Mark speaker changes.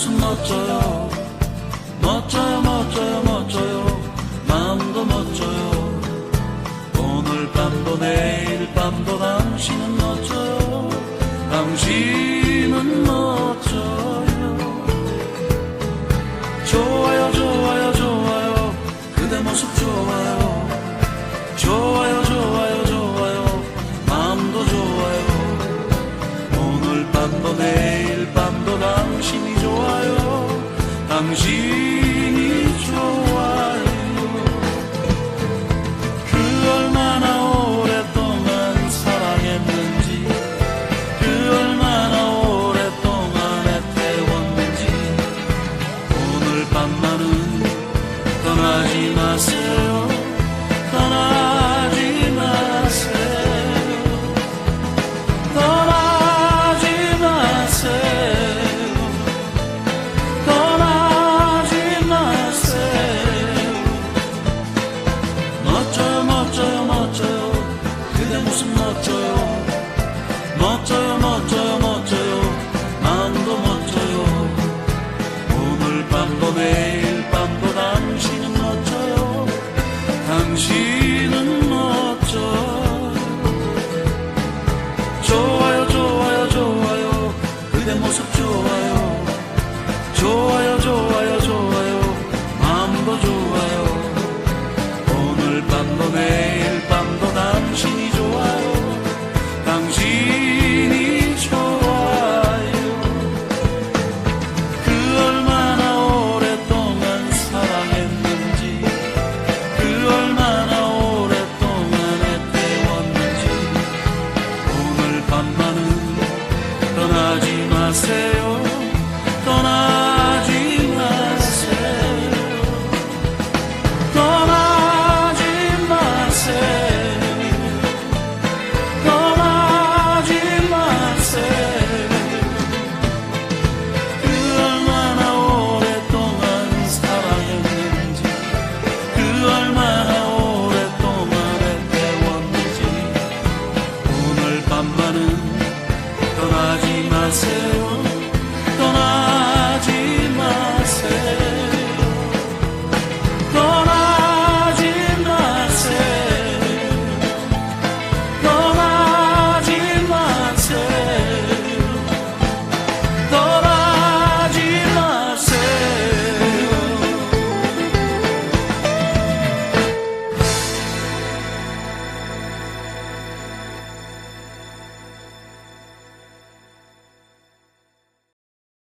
Speaker 1: 웃음 멋져요? 당신이 좋아요 당신 멋져요. 멋져요 멋져요 멋져요. 마음도 멋져요. 오늘 밤도 내일 밤도 당신은 멋져요. 당신은 멋져요 좋아요 좋아요 좋아요. 그대 모습 좋아요. 좋아요.